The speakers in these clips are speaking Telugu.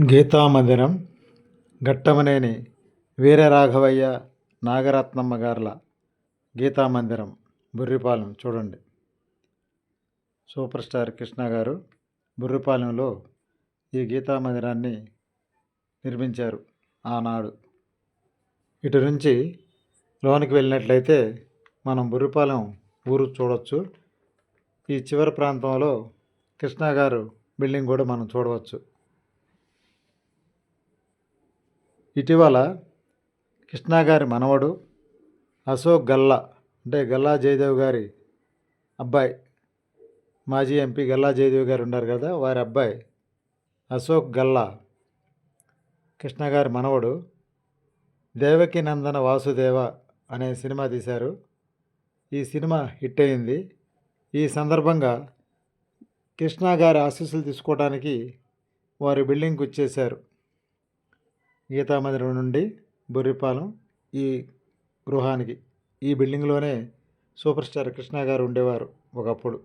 గీతామందిరం ఘట్టమనేని వీరరాఘవయ్య నాగరత్నమ్మ గార్ల గీతామందిరం బుర్రిపాలెం చూడండి. సూపర్ స్టార్ కృష్ణ గారు బుర్రిపాలెంలో ఈ గీతామందిరాన్ని నిర్మించారు ఆనాడు. ఇటు నుంచి లోనికి వెళ్ళినట్లయితే మనం బుర్రిపాలెం ఊరు చూడవచ్చు ఈ చివరి ప్రాంతంలో కృష్ణ గారు బిల్డింగ్ కూడా మనం చూడవచ్చు. ఇటీవల కృష్ణ గారి మనవడు అశోక్ గల్లా అంటే గల్లా జయదేవ్ గారి అబ్బాయి మాజీ ఎంపీ గల్లా జయదేవ్ గారు ఉన్నారు కదా వారి అబ్బాయి అశోక్ గల్లా కృష్ణ గారి మనవడు దేవకి నందన వాసుదేవ అనే సినిమా తీశారు. ఈ సినిమా హిట్ అయింది. ఈ సందర్భంగా కృష్ణ గారి ఆశీస్సులు తీసుకోవడానికి వారి బిల్డింగ్కి వచ్చేసారు గీతామందిరం నుండి బొర్రిపాలెం ఈ గృహానికి ఈ బిల్డింగ్లోనే సూపర్ స్టార్ కృష్ణ గారు ఉండేవారు ఒకప్పుడు.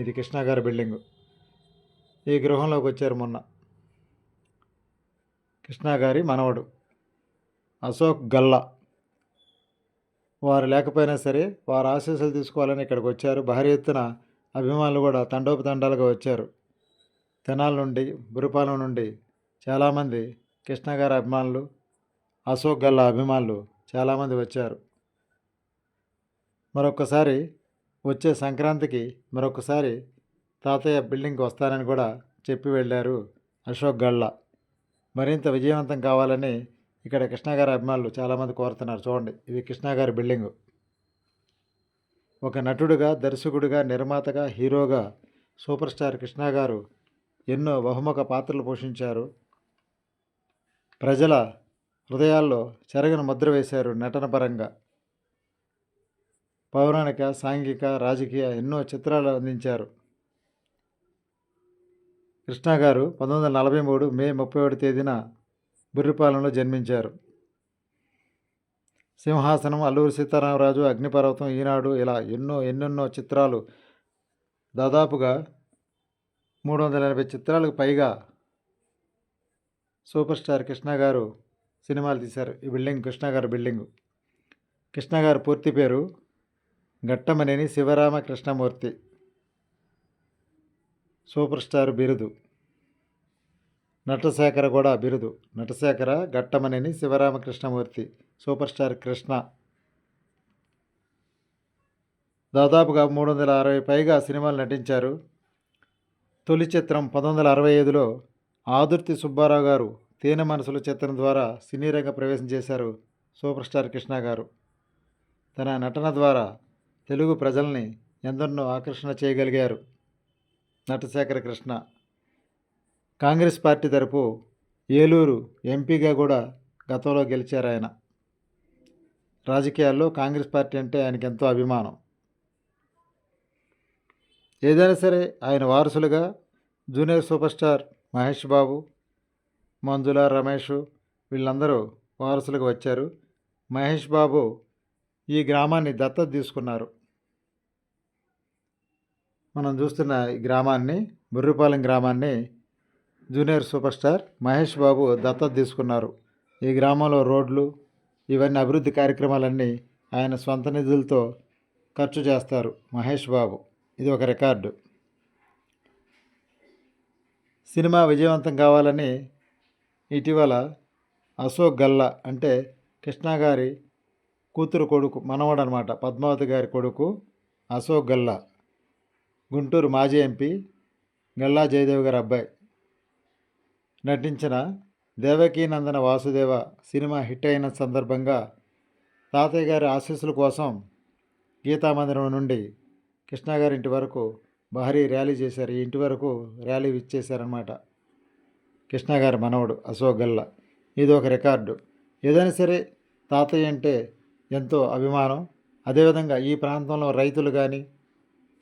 ఇది కృష్ణ గారి బిల్డింగు. ఈ గృహంలోకి వచ్చారు మొన్న. కృష్ణ గారి మనవడు అశోక్ గల్లా. వారు లేకపోయినా సరే వారు ఆశీస్సులు తీసుకోవాలని ఇక్కడికి వచ్చారు. భారీ ఎత్తున అభిమానులు కూడా తండోపతండాలుగా వచ్చారు. తెనాల నుండి బురిపాలెం నుండి చాలామంది కృష్ణ గారి అభిమానులు అశోక్ గల్లా అభిమానులు చాలామంది వచ్చారు. మరొకసారి వచ్చే సంక్రాంతికి మరొకసారి తాతయ్య బిల్డింగ్కి వస్తానని కూడా చెప్పి వెళ్ళారు అశోక్ గళ్ళ. మరింత విజయవంతం కావాలని ఇక్కడ కృష్ణ గారి అభిమానులు చాలామంది కోరుతున్నారు. చూడండి ఇది కృష్ణ గారి బిల్డింగు. ఒక నటుడుగా దర్శకుడిగా నిర్మాతగా హీరోగా సూపర్ స్టార్ కృష్ణ గారు ఎన్నో బహుముఖ పాత్రలు పోషించారు. ప్రజల హృదయాల్లో చెరగని ముద్ర వేశారు నటన పరంగా పౌరాణిక సాంఘిక రాజకీయ ఎన్నో చిత్రాలు అందించారు. కృష్ణ గారు పంతొమ్మిది వందల నలభై మూడు మే ముప్పై ఒకటి తేదీన బుర్రిపాలెంలో జన్మించారు. సింహాసనం అల్లూరి సీతారామరాజు అగ్నిపర్వతం ఈనాడు ఇలా ఎన్నో ఎన్నెన్నో చిత్రాలు దాదాపుగా మూడు వందల ఎనభై చిత్రాలకు పైగా సూపర్ స్టార్ కృష్ణ గారు సినిమాలు తీశారు. ఈ బిల్డింగ్ కృష్ణ గారు బిల్డింగు. కృష్ణ గారు పూర్తి పేరు ఘట్టమనేని శివరామ కృష్ణమూర్తి సూపర్ స్టార్ బిరుదు. నటశేఖర కూడా బిరుదు. Natasekhara Ghattamaneni Sivaramakrishnamurthy. Super star Krishna. దాదాపుగా మూడు వందల అరవై పైగా సినిమాలు నటించారు. తొలి చిత్రం పంతొమ్మిది వందల అరవై ఐదులో ఆదుర్తి సుబ్బారావు గారు తేనె మనసుల చిత్రం ద్వారా సినీ రంగ ప్రవేశం చేశారు సూపర్ స్టార్ కృష్ణ గారు. తన నటన ద్వారా తెలుగు ప్రజల్ని ఎందరినో ఆకర్షణ చేయగలిగారు నటశేఖర కృష్ణ. కాంగ్రెస్ పార్టీ తరపు ఏలూరు ఎంపీగా కూడా గతంలో గెలిచారు ఆయన. రాజకీయాల్లో కాంగ్రెస్ పార్టీ అంటే ఆయనకి ఎంతో అభిమానం. ఏదైనా సరే ఆయన వారసులుగా junior super star Mahesh Babu Manjula Ramesh వీళ్ళందరూ వారసులుగా వచ్చారు. మహేష్ బాబు ఈ గ్రామాన్ని దత్తత తీసుకున్నారు. మనం చూస్తున్న ఈ గ్రామాన్ని బుర్రిపాలెం గ్రామాన్ని junior super star Mahesh Babu దత్తత తీసుకున్నారు. ఈ గ్రామంలో రోడ్లు ఇవన్నీ అభివృద్ధి కార్యక్రమాలన్నీ ఆయన సొంత నిధులతో ఖర్చు చేస్తారు మహేష్ బాబు. ఇది ఒక రికార్డు. సినిమా విజయవంతం కావాలని ఇటీవల అశోక్ గల్లా అంటే కృష్ణ గారి కూతురు కొడుకు మనవడు అనమాట పద్మావతి గారి కొడుకు అశోక్ గల్లా. గుంటూరు మాజీ ఎంపీ గల్లా జయదేవ్ గారి అబ్బాయి. నటించిన దేవకీనందన వాసుదేవ సినిమా హిట్ అయిన సందర్భంగా తాతయ్య గారి ఆశీస్సుల కోసం గీతామందిరం నుండి కృష్ణ గారి ఇంటి వరకు భారీ ర్యాలీ చేశారు. ఇంటి వరకు ర్యాలీ ఇచ్చేశారనమాట కృష్ణ గారి మనవడు అశోక్ గల్లా. ఇది ఒక రికార్డు. ఏదైనా సరే తాతయ్య అంటే ఎంతో అభిమానం. అదేవిధంగా ఈ ప్రాంతంలో రైతులు కానీ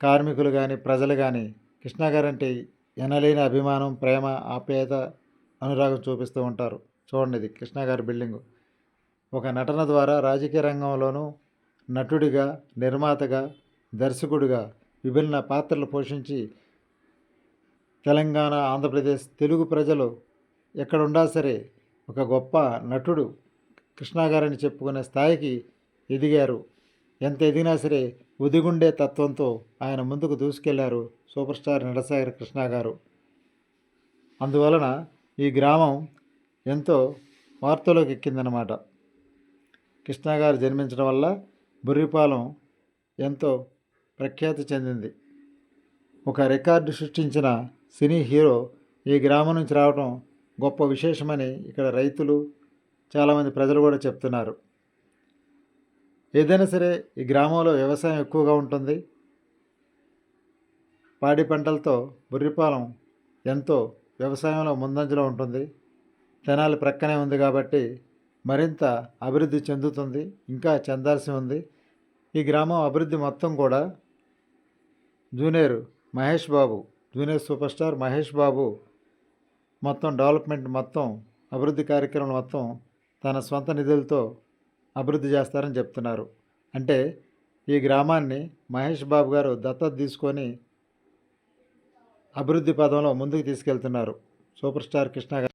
కార్మికులు కానీ ప్రజలు కానీ కృష్ణ గారు అంటే ఎనలేని అభిమానం ప్రేమ ఆప్యాయత అనురాగం చూపిస్తూ ఉంటారు. చూడండి ఇది కృష్ణ గారి బిల్డింగు. ఒక నటన ద్వారా రాజకీయ రంగంలోనూ నటుడిగా నిర్మాతగా దర్శకుడిగా విభిన్న పాత్రలు పోషించి తెలంగాణ ఆంధ్రప్రదేశ్ తెలుగు ప్రజలు ఎక్కడుండా సరే ఒక గొప్ప నటుడు కృష్ణ గారని చెప్పుకునే స్థాయికి ఎదిగారు. ఎంత ఎదిగినా సరే ఉదిగుండే తత్వంతో ఆయన ముందుకు దూసుకెళ్ళారు సూపర్ స్టార్ నడసాగర్ కృష్ణ గారు. అందువలన ఈ గ్రామం ఎంతో వార్తలోకి ఎక్కిందనమాట కృష్ణ గారు జన్మించడం వల్ల బుర్రిపాలెం ఎంతో ప్రఖ్యాతి చెందింది. ఒక రికార్డు సృష్టించిన సినీ హీరో ఈ గ్రామం నుంచి రావడం గొప్ప విశేషమని ఇక్కడ రైతులు చాలామంది ప్రజలు కూడా చెప్తున్నారు. ఏదైనా సరే ఈ గ్రామంలో వ్యవసాయం ఎక్కువగా ఉంటుంది. పాడి పంటలతో బుర్రిపాలెం ఎంతో వ్యవసాయంలో ముందంజలో ఉంటుంది. తెనాలి ప్రక్కనే ఉంది కాబట్టి మరింత అభివృద్ధి చెందుతుంది ఇంకా చెందాల్సి ఉంది. ఈ గ్రామం అభివృద్ధి మొత్తం కూడా junior Mahesh Babu junior super star Mahesh Babu మొత్తం డెవలప్మెంట్ మొత్తం అభివృద్ధి కార్యక్రమం మొత్తం తన సొంత నిధులతో అభివృద్ధి చేస్తారని చెప్తున్నారు. అంటే ఈ గ్రామాన్ని మహేష్ బాబు గారు దత్తత తీసుకొని అభివృద్ధి పదంలో ముందుకు తీసుకెళ్తున్నారు. సూపర్ స్టార్ కృష్ణ గారు